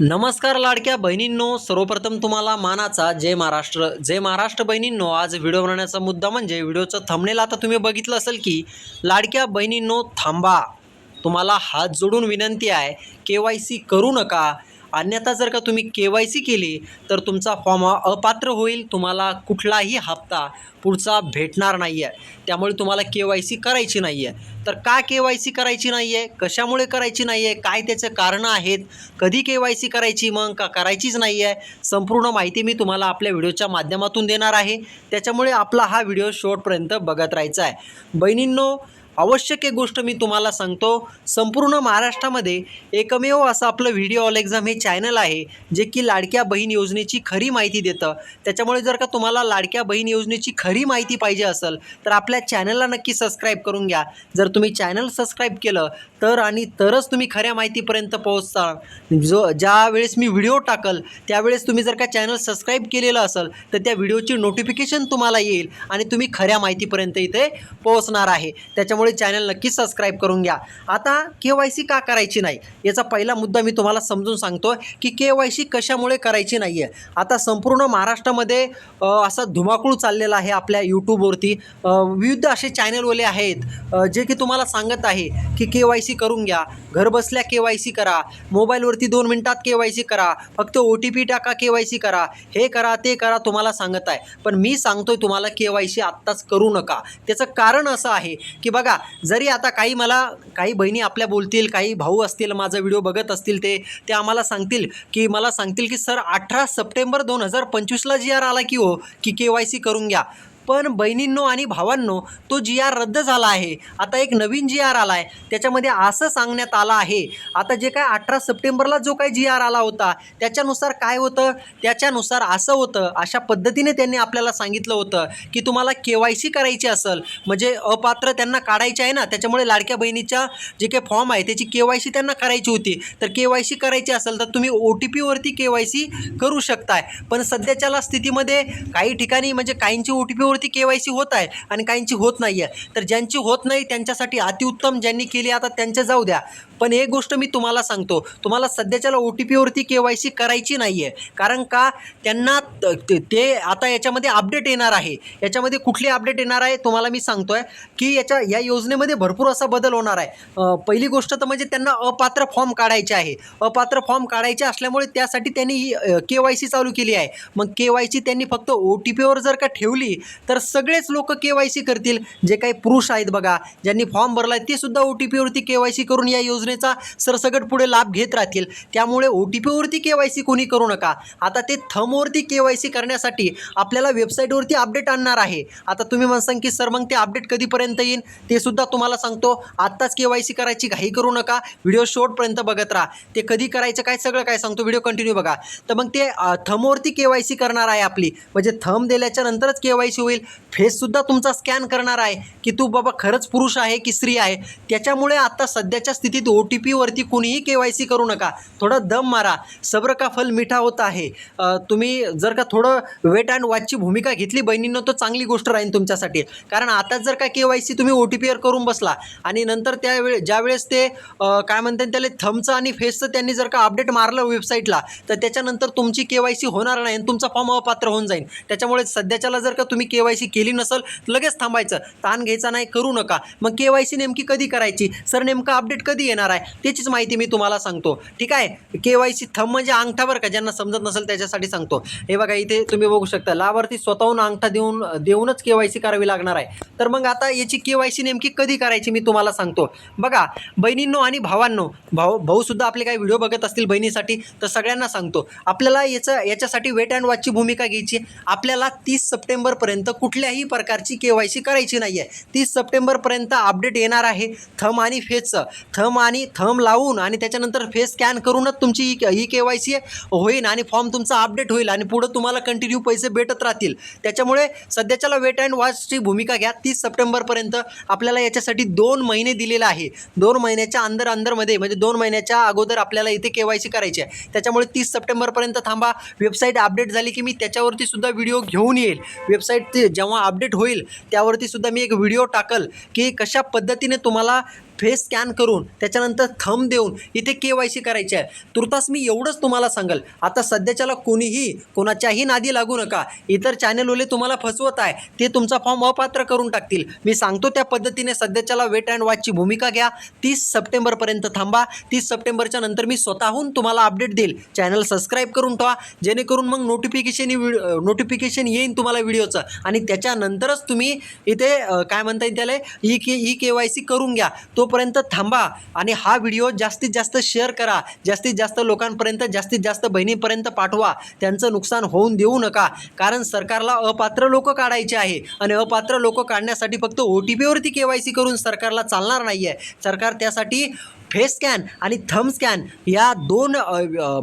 नमस्कार लाडक्या बहिणींनो सर्वप्रथम तुम्हाला मानाचा जय महाराष्ट्र. जय महाराष्ट्र बहिणींनो आज व्हिडिओ बनवण्याचा मुद्दा म्हणजे व्हिडिओचं थंबनेल आता तुम्ही बघितलं असेल की लाडक्या बहिणींनो थांबा. तुम्हाला हात जोडून विनंती आहे के वाय सी करू नका. अन्यथा जर का तुम्ही के वाय सी केली तर तुमचा फॉर्म हा अपात्र होईल तुम्हाला कुठलाही हप्ता पुढचा भेटणार नाही आहे त्यामुळे तुम्हाला के वाय सी करायची नाही आहे तर का के वाय सी करायची नाही आहे कशामुळे करायची नाही आहे काय त्याचं कारणं आहेत? कधी के वाय सी करायची मग? का करायचीच नाही आहे संपूर्ण माहिती मी तुम्हाला आपल्या व्हिडिओच्या माध्यमातून देणार आहे. त्याच्यामुळे आपला हा व्हिडिओ शेवटपर्यंत बघत राहायचा आहे. बहिणींनो आवश्यक एक गोष्ट मी तुम्हाला सांगतो. संपूर्ण महाराष्ट्रामध्ये एकमेव असं आपलं व्हिडिओ ऑल एक्झाम हे चॅनल आहे जे की लाडक्या बहीण योजनेची खरी माहिती देतं. त्याच्यामुळे जर का तुम्हाला लाडक्या बहीण योजनेची खरी माहिती पाहिजे असेल तर आपल्या चॅनलला नक्की सबस्क्राईब करून घ्या. जर तुम्ही चॅनल सबस्क्राईब केलं तर आणि तरच तुम्ही खऱ्या माहितीपर्यंत पोहोचता. जो ज्यावेळेस मी व्हिडिओ टाकल त्यावेळेस तुम्ही जर का चॅनल सबस्क्राईब केलेलं असेल तर त्या व्हिडिओची नोटिफिकेशन तुम्हाला येईल आणि तुम्ही खऱ्या माहितीपर्यंत इथे पोहोचणार आहे. त्याच्यामुळे चॅनल नक्की सबस्क्राईब करून घ्या. आता के वाय सी का करायची नाही? याचा पहिला मुद्दा मी तुम्हाला समजून सांगतो की के वाय सी कशामुळे करायची नाही आहे आता संपूर्ण महाराष्ट्रामध्ये असा धुमाकूळ चाललेला आहे आपल्या यूट्यूबवरती विविध असे चॅनलवाले आहेत. जे की तुम्हाला सांगत आहे की के वाय सी करून घ्या. घरबसल्या के वाय सी करा. मोबाईलवरती दोन मिनटात के वाय सी करा. फक्त ओ टी पी टाका के वाय सी करा. हे करा ते करा तुम्हाला सांगत आहे. पण मी सांगतोय तुम्हाला के वाय सी आत्ताच करू नका. त्याचं कारण असं आहे की बघा जरी आता काही मला काही बहिणी आपल्या बोलतील काही भाऊ असतील माझा व्हिडिओ बघत असतील ते ते आम्हाला सांगतील की मला सांगतील की सर अठरा सप्टेंबर दोन हजार पंचवीसला जी आर आला की हो की के वाय सी करून घ्या. पण बहिणींनो आणि भावांनो तो जी आर रद्द झाला आहे. आता एक नवीन जी आर आला आहे त्याच्यामध्ये असं सांगण्यात आलं आहे. आता जे काय अठरा सप्टेंबरला जो काही जी आर आला होता त्याच्यानुसार काय होतं? त्याच्यानुसार असं होतं अशा पद्धतीने त्यांनी आपल्याला सांगितलं होतं की तुम्हाला के वाय सी करायची असेल म्हणजे अपात्र त्यांना काढायचे आहे ना त्याच्यामुळे लाडक्या बहिणीच्या जे काही फॉर्म आहे त्याची के वाय सी त्यांना करायची होती. तर के वाय सी करायची असेल तर तुम्ही ओ टी पीवरती के वाय सी करू शकताय. पण सध्याच्याला स्थितीमध्ये काही ठिकाणी म्हणजे काहींची ओ टी पीवर के वाय सी होत आहे आणि काहींची होत नाही आहे तर ज्यांची होत नाही त्यांच्यासाठी अतिउत्तम ज्यांनी केली आता त्यांच्या जाऊ द्या. पण एक गोष्ट मी तुम्हाला सांगतो. तुम्हाला सध्याच्याला ओ टी पीवरती के वाय सी करायची नाही आहे कारण का? त्यांना ते- आता याच्यामध्ये अपडेट येणार आहे. याच्यामध्ये कुठली अपडेट येणार आहे तुम्हाला मी सांगतो आहे की याच्या या योजनेमध्ये भरपूर असा बदल होणार आहे. पहिली गोष्ट तर म्हणजे त्यांना अपात्र फॉर्म काढायचे आहे. अपात्र फॉर्म काढायचे असल्यामुळे त्यासाठी त्यांनी ही के वाय सी चालू केली आहे. मग के वाय सी त्यांनी फक्त ओ टी पीवर जर का ठेवली तर सगळेच लोक के वाय सी करतील. जे काही पुरुष आहेत बघा ज्यांनी फॉर्म भरला आहे ते सुद्धा ओ टी पीवरती के वाय सी करून या योजनेचा सरसगट पुढे लाभ घेत राहतील. त्यामुळे ओ टी पीवरती के वाय सी कोणी करू नका. आता ते थमवरती के वाय सी करण्यासाठी आपल्याला वेबसाईटवरती अपडेट आणणार आहे. आता तुम्ही म्हणसान की सर मग ते अपडेट कधीपर्यंत येईल ते सुद्धा तुम्हाला सांगतो. आत्ताच के वाय सी करायची घाई करू नका. व्हिडिओ शेवटपर्यंत बघत राहा. ते कधी करायचं काय सगळं काय सांगतो. व्हिडिओ कंटिन्यू बघा. तर मग ते थमवरती के वाय सी करणार आहे आपली. म्हणजे थम दिल्याच्या नंतरच के वाय सी होईल. फेससुद्धा तुमचा स्कॅन करणार आहे की तू बाबा खरंच पुरुष आहे की स्त्री आहे? त्याच्यामुळे आता सध्याच्या स्थितीत ओ टी पीवरती कुणीही के वाय सी करू नका. थोडा दम मारा. सब्र का फल मिठा होत आहे? तुम्ही जर का थोडं वेट अँड वॉचची भूमिका घेतली बहिणींनो तर चांगली गोष्ट राहील तुमच्यासाठी. कारण आताच जर का के वाय सी तुम्ही ओ टी पीवर करून बसला आणि नंतर त्यावेळे ज्यावेळेस ते काय म्हणतात त्याला थमचं आणि फेसचं त्यांनी जर का अपडेट मारलं वेबसाईटला तर त्याच्यानंतर तुमची के वाय सी होणार नाही आणि तुमचा फॉर्म अपात्र होऊन जाईल. त्याच्यामुळे सध्याच्याला जर का तुम्ही के वाय सी केली नसेल लगेच थांबायचं. ताण घ्यायचा नाही करू नका. मग के वाय सी नेमकी कधी करायची? सर नेमकं अपडेट कधी येणार आहे? त्याचीच माहिती मी तुम्हाला सांगतो. ठीक आहे? के वाय सी थंब म्हणजे अंगठा बरं का? ज्यांना समजत नसेल त्याच्यासाठी सांगतो. हे बघा इथे तुम्ही बघू शकता. लाभार्थी स्वतःहून अंगठा देऊन देऊनच के वाय सी करावी लागणार आहे. तर मग आता याची के वाय सी नेमकी कधी करायची मी तुम्हाला सांगतो. बघा बहिणींनो आणि भावांनो भाऊ भाऊसुद्धा आपले काही व्हिडिओ बघत असतील बहिणीसाठी तर सगळ्यांना सांगतो. आपल्याला याचं याच्यासाठी वेट अँड वॉचची भूमिका घ्यायची आपल्याला तीस सप्टेंबरपर्यंत कुठल्याही प्रकारची के वाय सी करायची नाही आहे तीस सप्टेंबरपर्यंत अपडेट येणार आहे. थम आणि फेसचं. थम आणि थम लावून आणि त्याच्यानंतर फेस स्कॅन करूनच तुमची ही ही के वाय सी होईल आणि फॉर्म तुमचा अपडेट होईल आणि पुढं तुम्हाला कंटिन्यू पैसे भेटत राहतील. त्याच्यामुळे सध्याच्याला वेट अँड वॉचची भूमिका घ्या. तीस सप्टेंबरपर्यंत आपल्याला याच्यासाठी दोन महिने दिलेले आहे. दोन महिन्याच्या अंदर अंदरमध्ये म्हणजे दोन महिन्याच्या अगोदर आपल्याला इथे के वाय सी करायची आहे. त्याच्यामुळे तीस सप्टेंबरपर्यंत थांबा. वेबसाईट अपडेट झाली की मी त्याच्यावरती सुद्धा व्हिडिओ घेऊन येईल. वेबसाईट जेव्हा अपडेट होईल त्यावरती सुद्धा मी एक व्हिडिओ टाकल की कशा पद्धतीने तुम्हाला फेस स्कॅन करून त्याच्यानंतर थंब देऊन इथे के वाय सी करायची आहे. तुर्तास मी एवढंच तुम्हाला सांगेल. आता सध्याच्याला कोणीही कोणाच्याही नादी लागू नका. इतर चॅनलवाले तुम्हाला फसवत आहे. ते तुमचा फॉर्म अपात्र करून टाकतील. मी सांगतो त्या पद्धतीने सध्याच्याला वेट अँड वॉचची भूमिका घ्या. तीस सप्टेंबरपर्यंत थांबा. तीस सप्टेंबरच्या नंतर मी स्वतःहून तुम्हाला अपडेट देईल. चॅनल सबस्क्राईब करून ठेवा. जेणेकरून मग नोटिफिकेशन नोटिफिकेशन येईन तुम्हाला व्हिडिओचं आणि त्याच्यानंतरच तुम्ही इथे काय म्हणता येईल त्याला? E K E K Y C करून घ्या. तो तोपर्यंत थांबा आणि हा व्हिडिओ जास्तीत जास्त शेअर करा. जास्तीत जास्त लोकांपर्यंत जास्तीत जास्त बहिणीपर्यंत पाठवा. त्यांचं नुकसान होऊन देऊ नका. कारण सरकारला अपात्र लोक काढायचे आहे आणि अपात्र लोक काढण्यासाठी फक्त ओ टी पीवरती के वाय सी करून सरकारला चालणार नाही आहे सरकार त्यासाठी फेस स्कॅन आणि थम स्कॅन या दोन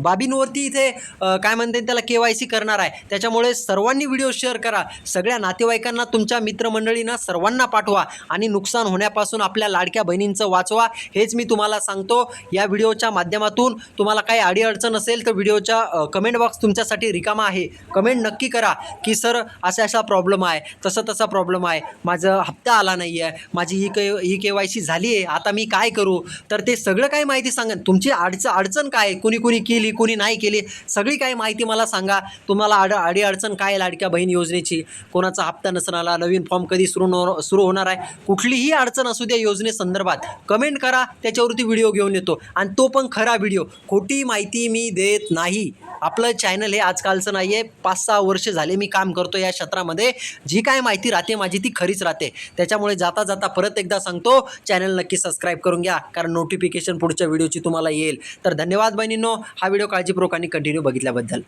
बाबींवरती इथे काय म्हणते त्याला के वाय सी करणार आहे. त्याच्यामुळे सर्वांनी व्हिडिओ शेअर करा. सगळ्या नातेवाईकांना तुमच्या मित्रमंडळींना सर्वांना पाठवा आणि नुकसान होण्यापासून आपल्या लाडक्या बहिणींचं वाचवा. हेच मी तुम्हाला सांगतो. या व्हिडिओच्या माध्यमातून तुम्हाला काही अडीअडचण असेल तर व्हिडिओच्या कमेंट बॉक्स तुमच्यासाठी रिकामा आहे. कमेंट नक्की करा की सर असा असा प्रॉब्लेम आहे. तसं तसा प्रॉब्लेम आहे. माझं हप्ता आला नाही आहे माझी E K E K Y C झाली आहे आता मी काय करू? तर ते सगळं काही माहिती सांगा. तुमची अडचण अडचण काय आहे? कुणी कुणी केली कुणी नाही केली? सगळी काही माहिती मला सांगा. तुम्हाला अड अडी अडचण काय आहे लाडक्या बहीण योजनेची? कोणाचा हप्ता नसून आला नवीन फॉर्म कधी सुरू सुरू होणार आहे? कुठलीही अडचण असू द्या योजनेसंदर्भात कमेंट करा त्याच्यावरती व्हिडिओ घेऊन येतो. आणि तो पण खरा व्हिडिओ. खोटी माहिती मी देत नाही. आपलं चॅनल हे आजकालचं नाही आहे पाच सहा वर्ष झाले मी काम करतो या क्षेत्रामध्ये. जी काय माहिती राहते माझी ती खरीच राहते. त्याच्यामुळे जाता जाता परत एकदा सांगतो. चॅनल नक्की सबस्क्राईब करून घ्या. कारण नोटिफिकेशन पुढच्या व्हिडिओची तुम्हाला येईल. तर धन्यवाद बहिणींनो. हा व्हिडिओ काळजीपूर्वक आणि कंटिन्यू बघितल्याबद्दल.